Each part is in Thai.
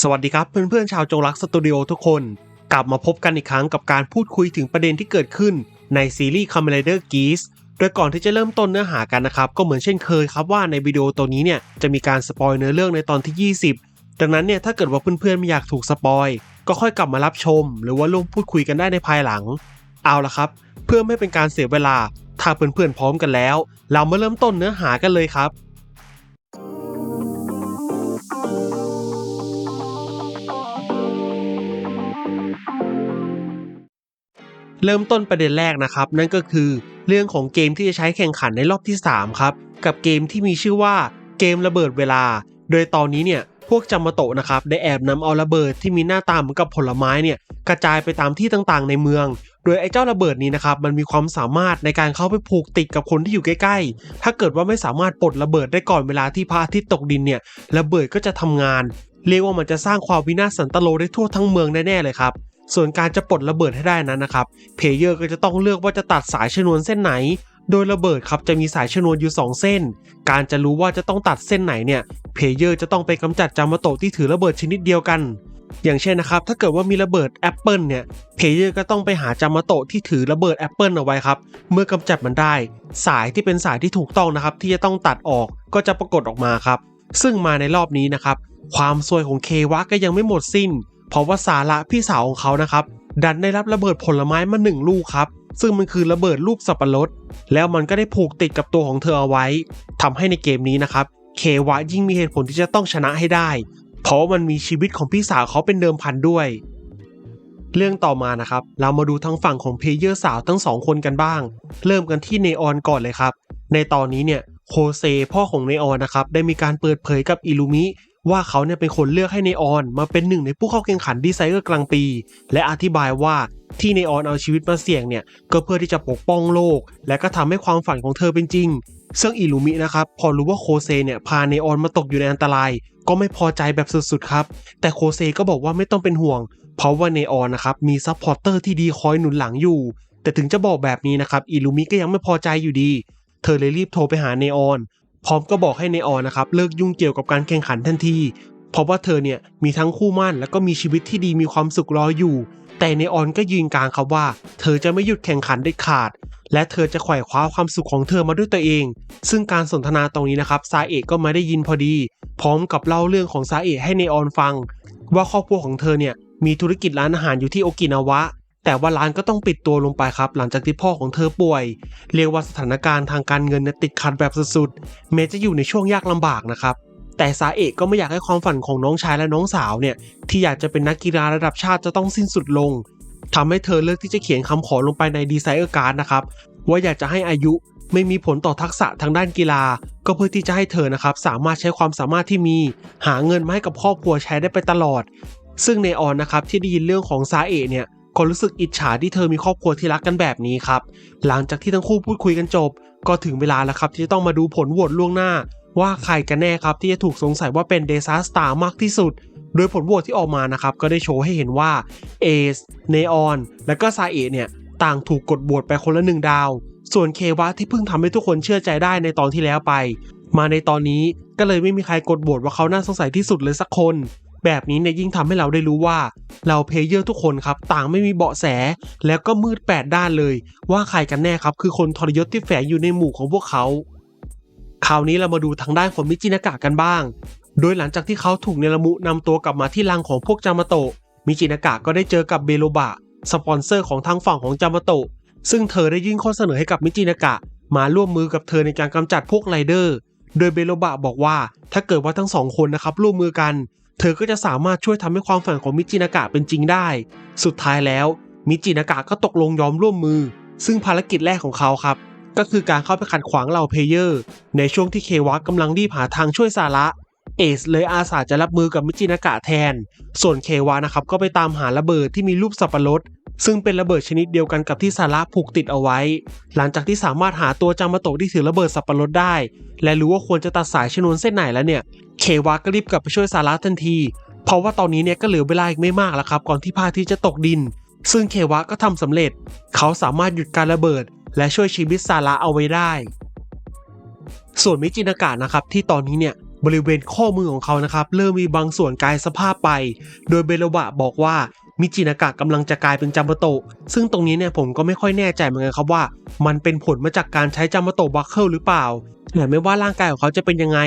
สวัสดีครับเพื่อนๆชาวจงรักสตูดิโอทุกคน กลับมาพบกันอีกครั้งกับการพูดคุยถึงประเด็นที่เกิดขึ้นในซีรีส์ c o m m a n d e r Geese โดยก่อนที่จะเริ่มต้นเนื้อหากันนะครับ ก็เหมือนเช่นเคยครับว่าในวิดีโอตัวนี้เนี่ยจะมีการสปอยเนื้อเรื่องในตอนที่ 20 ดังนั้นเนี่ยถ้าเกิดว่าเพื่อนๆไม่อยากถูกสปอยก็ค่อยกลับมารับชม หรือว่าร่วมพูดคุยกันได้ในภายหลัง เอาละครับ เพื่อไม่เป็นการเสียเวลาถ้าเพื่อนๆพร้อมกันแล้ว เรามาเริ่มต้นเนื้อหากันเลยครับ เริ่มต้นประเด็นแรกนะครับ นั่นก็คือเรื่องของเกมที่จะใช้แข่งขันในรอบที่ 3 ครับ กับเกมที่มีชื่อว่าเกมระเบิดเวลา โดยตอนนี้เนี่ยพวกจามาโตะนะครับได้แอบนำเอาระเบิดที่มีหน้าตาเหมือนกับผลไม้เนี่ยกระจายไปตามที่ต่างๆ ในเมือง โดยไอ้เจ้าระเบิดนี้นะครับมันมีความสามารถในการเข้าไปผูกติดกับคนที่อยู่ใกล้ๆ ถ้าเกิดว่าไม่สามารถปลดระเบิดได้ก่อนเวลาที่พระอาทิตย์ตกดินเนี่ยระเบิดก็จะทำงาน เรียกว่ามันจะสร้างความวินาศสันตโลได้ทั่วทั้งเมืองแน่ๆเลยครับ ส่วนการจะปลดระเบิดให้ได้นั้นนะครับเพลเยอร์ก็จะต้องเลือกว่าจะตัดสายชนวนเส้นไหน โดยระเบิดครับจะมีสายชนวนอยู่ 2 เส้น การจะรู้ว่าจะต้องตัดเส้นไหนเนี่ยเพลเยอร์จะต้องไปกำจัดจามาโตะที่ถือระเบิดชนิดเดียวกัน อย่างเช่นนะครับถ้าเกิดว่ามีระเบิดแอปเปิลเนี่ยเพลเยอร์ก็ต้องไปหาจามาโตะที่ถือระเบิดแอปเปิลเอาไว้ครับเมื่อกำจัดมันได้ สายที่เป็นสายที่ถูกต้องนะครับที่จะต้องตัดออกก็จะปรากฏออกมาครับซึ่งมาในรอบนี้นะครับความซวยของเควะก็ยังไม่หมดสิ้น เพราะว่าสาระพี่สาวของเขานะครับ ดันได้รับระเบิดผลไม้มาหนึ่งลูกครับ ซึ่งมันคือระเบิดลูกสับปะรด แล้วมันก็ได้ผูกติดกับตัวของเธอเอาไว้ทำให้ในเกมนี้นะครับ เควะยิ่งมีเหตุผลที่จะต้องชนะให้ได้ เพราะว่ามันมีชีวิตของพี่สาวเขาเป็นเดิมพันด้วย เรื่องต่อมานะครับ เรามาดูทั้งฝั่งของเพลเยอร์สาวทั้งสองคนกันบ้าง เริ่มกันที่เนออนก่อนเลยครับ ในตอนนี้เนี่ยโคเซพ่อของเนออนนะครับได้มีการเปิดเผยกับอิลูมิ ว่าเขาเนี่ยเป็นคนเลือกให้เนออนมาเป็นหนึ่งในผู้เข้าแข่งขันดีไซเนอร์กลางปี และอธิบายว่าที่เนออนเอาชีวิตมาเสี่ยงเนี่ย ก็เพื่อที่จะปกป้องโลก และก็ทำให้ความฝันของเธอเป็นจริง ซึ่งอิลูมินะครับ พอรู้ว่าโคเซเนี่ยพาเนออนมาตกอยู่ในอันตราย ก็ไม่พอใจแบบสุดๆครับ แต่โคเซก็บอกว่าไม่ต้องเป็นห่วง เพราะว่าเนออนนะครับมีซัพพอร์เตอร์ที่ดีคอยหนุนหลังอยู่ แต่ถึงจะบอกแบบนี้นะครับอิลูมิก็ยังไม่พอใจอยู่ดี เธอเลยรีบโทรไปหาเนออน พร้อมก็บอกให้เนออนนะครับเลิกยุ่งเกี่ยวกับการแข่งขันทันที เพราะว่าเธอเนี่ยมีทั้งคู่มั่นแล้วก็มีชีวิตที่ดีมีความสุขรออยู่ แต่เนออนก็ยืนกลางครับว่า เธอจะไม่หยุดแข่งขันเด็ดขาด และเธอจะไขว่คว้าความสุขของเธอมาด้วยตัวเอง ซึ่งการสนทนาตรงนี้นะครับซาเอะก็มาได้ยินพอดี พร้อมกับเล่าเรื่องของซาเอะให้เนออนฟัง ว่าครอบครัวของเธอเนี่ยมีธุรกิจร้านอาหารอยู่ที่โอกินาวะ แต่ว่าร้านก็ต้องปิดตัวลงไปครับ หลังจากที่พ่อของเธอป่วย เรียกว่าสถานการณ์ทางการเงินเนี่ยติดขัดแบบสุดๆแม้จะอยู่ในช่วงยากลำบากนะครับแต่ซาเอะก็ไม่อยากให้ความฝันของน้องชายและน้องสาวเนี่ยที่อยากจะเป็นนักกีฬาระดับชาติจะต้องสิ้นสุดลงทำให้เธอเลือกที่จะเขียนคำขอลงไปในดีไซเออร์การ์ดนะครับว่าอยากจะให้อายุไม่มีผลต่อทักษะทางด้านกีฬา ก็เพื่อที่จะให้เธอนะครับสามารถใช้ความสามารถที่มี หาเงินมาให้กับครอบครัวใช้ได้ไปตลอด ซึ่งในออนนะครับที่ได้ยินเรื่องของซาเอะเนี่ย ก็รู้สึกอิจฉาที่เธอมีครอบครัวที่รักกันแบบนี้ครับ หลังจากที่ทั้งคู่พูดคุยกันจบ ก็ถึงเวลาแล้วครับที่จะต้องมาดูผลโหวตล่วงหน้า ว่าใครกันแน่ครับที่จะถูกสงสัยว่าเป็นเดซ a สตาร์มากที่สุด โดยผลโหวตที่ออกมานะครับก็ได้โชว์ให้เห็นว่าเอสเนออนและก็ซาเอะเนี่ยต่างถูกกดโหวตไปคนละหนึ่งดาว ส่วนเควะที่เพิ่งทำให้ทุกคนเชื่อใจได้ในตอนที่แล้วไป มาในตอนนี้ก็เลยไม่มีใครกดโหวตว่าเขาน่าสงสัยที่สุดเลยสักคน แบบนี้เนี่ยยิ่งทำให้เราได้รู้ว่าเราเพลเยอร์ทุกคนครับต่างไม่มีเบาะแส แล้วก็มืดแปดด้านเลย ว่าใครกันแน่ครับคือคนทรยศที่แฝงอยู่ในหมู่ของพวกเขา คราวนี้เรามาดูทางด้านของมิจินากะกันบ้าง โดยหลังจากที่เขาถูกเนรมุนำตัวกลับมาที่รังของพวกจามาโตะมิจินากะก็ได้เจอกับเบโลบะสปอนเซอร์ของทางฝั่งของจามาโตะซึ่งเธอได้ยื่นข้อเสนอให้กับมิจินากะ มาร่วมมือกับเธอในการกำจัดพวกไรเดอร์ โดยเบโลบะบอกว่าถ้าเกิดว่าทั้งสองคนนะครับร่วมมือกัน เธอก็จะสามารถช่วยทำให้ความฝันของมิจินากะเป็นจริงได้ สุดท้ายแล้ว มิจินากะก็ตกลงยอมร่วมมือ ซึ่งภารกิจแรกของเขาครับ ก็คือการเข้าไปขัดขวางเหล่าเพลเยอร์ ในช่วงที่เควะกำลังรีบหาทางช่วยซาระเอสเลยอาสาจะรับมือกับมิจินากะแทน ส่วนเควะนะครับก็ไปตามหาระเบิดที่มีรูปสับปะรด ซึ่งเป็นระเบิดชนิดเดียวกันกับที่ซาระผูกติดเอาไว้ หลังจากที่สามารถหาตัวจามาโตะที่ถือระเบิดสับปะรดได้ และรู้ว่าควรจะตัดสายชนวนเส้นไหนแล้วเนี่ยเควะก็รีบกลับไปช่วยซาระทันที เพราะว่าตอนนี้เนี่ยก็เหลือเวลาอีกไม่มากแล้วครับก่อนที่พาทิตย์จะตกดิน ซึ่งเควะก็ทำสำเร็จ เขาสามารถหยุดการระเบิด และช่วยชีวิตซาระเอาไว้ได้ ส่วนมิจินากะนะครับที่ตอนนี้เนี่ยบริเวณข้อมือของเขานะครับเริ่มมีบางส่วนกายสภาพไป โดยเบลวะบอกว่า มิจินากะกำลังจะกลายเป็นจัมโบโตะซึ่งตรงนี้เนี่ยผมก็ไม่ค่อยแน่ใจเหมือนกันครับว่า มันเป็นผลมาจากการใช้จัมโบโตะบัคเคิลหรือเปล่าแต่ไม่ว่าร่างกายของเขาจะเป็นยังไง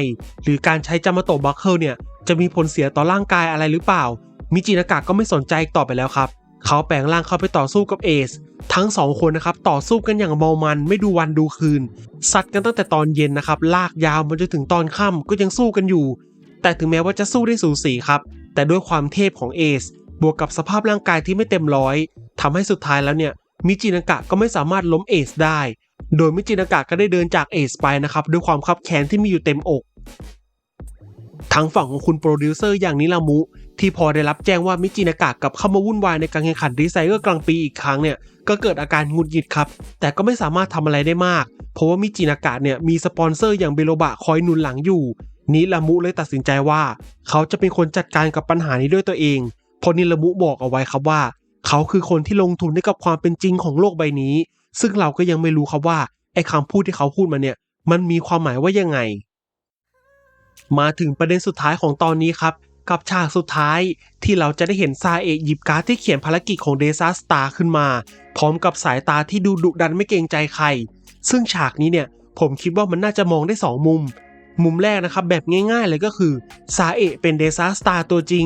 หรือการใช้จัมโบโตะบัคเคิลเนี่ยจะมีผลเสียต่อร่างกายอะไรหรือเปล่า มิจินากะก็ไม่สนใจต่อไปแล้วครับ เขาแปลงร่างเข้าไปต่อสู้กับเอซทั้งสองคนนะครับต่อสู้กันอย่างเมามันไม่ดูวันดูคืนซัดกันตั้งแต่ตอนเย็นนะครับลากยาวมาจนถึงตอนค่ำก็ยังสู้กันอยู่ แต่ถึงแม้ว่าจะสู้ได้สูสีครับ แต่ด้วยความเทพของเอซ บวกกับสภาพร่างกายที่ไม่เต็มร้อยทำให้สุดท้ายแล้วเนี่ยมิจินากะก็ไม่สามารถล้มเอซได้ โดยมิจินากะก็ได้เดินจากเอซไปนะครับด้วยความคับแค้นที่มีอยู่เต็มอกทางฝั่งของคุณโปรดิวเซอร์อย่างนิรามุ ที่พอได้รับแจ้งว่ามิจินากะกับเข้ามาวุ่นวายในการแข่งขันดีไซเนอร์กลางปีอีกครั้งเนี่ยก็เกิดอาการหงุดหงิดครับ แต่ก็ไม่สามารถทำอะไรได้มาก เพราะว่ามิจินากะเนี่ยมีสปอนเซอร์อย่างเบโลบะคอยหนุนหลังอยู่นิรามุเลยตัดสินใจว่า เขาจะเป็นคนจัดการกับปัญหานี้ด้วยตัวเอง พราะนิรามุบอกเอาไว้ครับว่า เขาคือคนที่ลงทุนให้กับความเป็นจริงของโลกใบนี้ ซึ่งเราก็ยังไม่รู้ครับว่าไอ้คำพูดที่เขาพูดมาเนี่ย มันมีความหมายว่ายังไง มาถึงประเด็นสุดท้ายของตอนนี้ครับ กับฉากสุดท้ายที่เราจะได้เห็นซาเอะหยิบการ์ดที่เขียนภารกิจของเดซ่าสตาร์ขึ้นมา พร้อมกับสายตาที่ดูดุดันไม่เกรงใจใคร ซึ่งฉากนี้เนี่ยผมคิดว่ามันน่าจะมองได้ 2 มุม มุมแรกนะครับแบบง่ายๆเลยก็คือซาเอะเป็นเดซ่าสตาร์ตัวจริง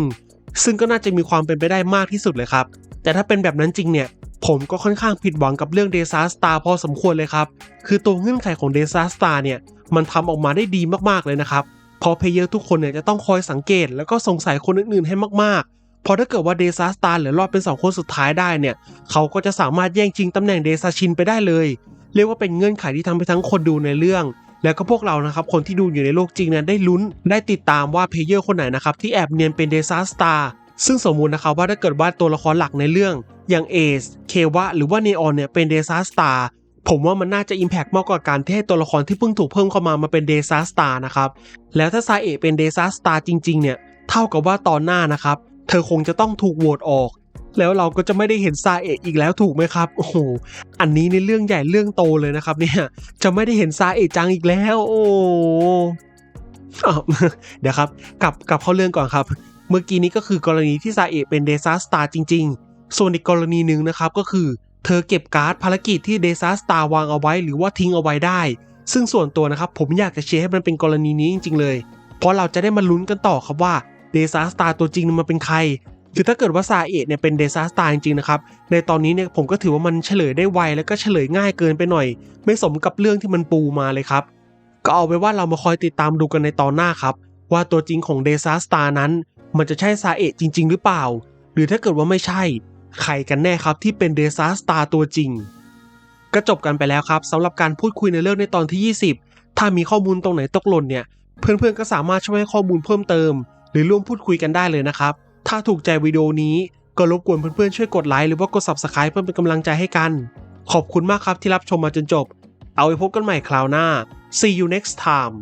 ซึ่งก็น่าจะมีความเป็นไปได้มากที่สุดเลยครับ แต่ถ้าเป็นแบบนั้นจริงเนี่ย ผมก็ค่อนข้างผิดหวังกับเรื่องเดซาสตาพอสมควรเลยครับ คือตัวเงื่อนไขของเดซาสตาเนี่ย มันทำออกมาได้ดีมากๆเลยนะครับ พอเพเยอร์ทุกคนเนี่ยจะต้องคอยสังเกต แล้วก็สงสัยคนอื่นๆให้มากๆ พอถ้าเกิดว่าเดซ a สตาร์เหลือรอดเป็น 2 คนสุดท้ายได้เนี่ย เขาก็จะสามารถแย่งชิงตำแหน่งเดซาชินไปได้เลย เรียกว่าเป็นเงื่อนไขที่ทำให้ทั้งคนดูในเรื่อง แล้วก็พวกเรานะครับคนที่ดูอยู่ในโลกจริงนี่ยได้ลุ้น ได้ติดตามว่าเพลเยอร์คนไหนนะครับที่แอบเนียนเป็นเดซ a สตาร์ซึ่งสมมุตินะครับว่าถ้าเกิดว่าตัวละครหลักในเรื่อง อย่างเอสเควะหรือว่าเนออนเนี่ยเป็นเดซ a สตาร์ผมว่ามันน่าจะ Impact มากกว่าการที่ให้ตัวละครที่เพิ่งถูกเพิ่มเข้ามามาเป็นเดซ a สตาร์นะครับ แล้วถ้าซาเอะเป็นเดซ a สตาร์จริงๆเนี่ย เท่ากับว่าตอนหน้านะครับ เธอคงจะต้องถูกโหวตออก แล้วเราก็จะไม่ได้เห็นซาเอะอีกแล้วถูกไหมครับโอ้โหอันนี้ในเรื่องใหญ่เรื่องโตเลยนะครับเนี่ยจะไม่ได้เห็นซาเอะจังอีกแล้ว โอ้เดี๋ยวครับกลับกลับเข้าเรื่องก่อนครับ เมื่อกี้นี้ก็คือกรณีที่ซาเอะเป็นเดซ a สตาร์จริง ๆ ส่วนอีกกรณีหนึ่งนะครับก็คือ เธอเก็บการ์ดภารกิจที่เดซ a สตาร์วางเอาไว้หรือว่าทิ้งเอาไว้ได้ ซึ่งส่วนตัวนะครับผมอยากจะเชียร์ให้มันเป็นกรณีนี้จริง ๆ เลย เพราะเราจะได้มาลุ้นกันต่อครับว่าเดซ a สตาร์ตัวจริงมันเป็นใคร คือถ้าเกิดว่าซาเอะเนี่ยเป็นเดซ a สตาร์จริงๆนะครับ ในตอนนี้เนี่ยผมก็ถือว่ามันเฉลยได้ไวแล้วก็เฉลยง่ายเกินไปหน่อย ไม่สมกับเรื่องที่มันปูมาเลยครับ ก็เอาไว้ว่าเรามาคอยติดตามดูกันในตอนหน้าครับ ว่าตัวจริงของเดซ a สตาร์นั้น มันจะใช่ซาเอะจริง ๆ หรือเปล่า หรือถ้าเกิดว่าไม่ใช่ใครกันแน่ครับที่เป็นเดซ a สตาร์ตัวจริงก็จบกันไปแล้วครับสำหรับการพูดคุยในเรื่องในตอนที่ 20 ถ้ามีข้อมูลตรงไหนตกหล่นเนี่ย เพื่อนๆก็สามารถช่วยให้ข้อมูลเพิ่มเติม หรือร่วมพูดคุยกันได้เลยนะครับ ถ้าถูกใจวิดีโอนี้ก็รบกวนเพื่อนๆช่วยกดไลค์หรือว่ากด Subscribe เพื่อเป็นกำลังใจให้กัน ขอบคุณมากครับที่รับชมมาจนจบ เอาไว้พบกันใหม่คราวหน้า see you next time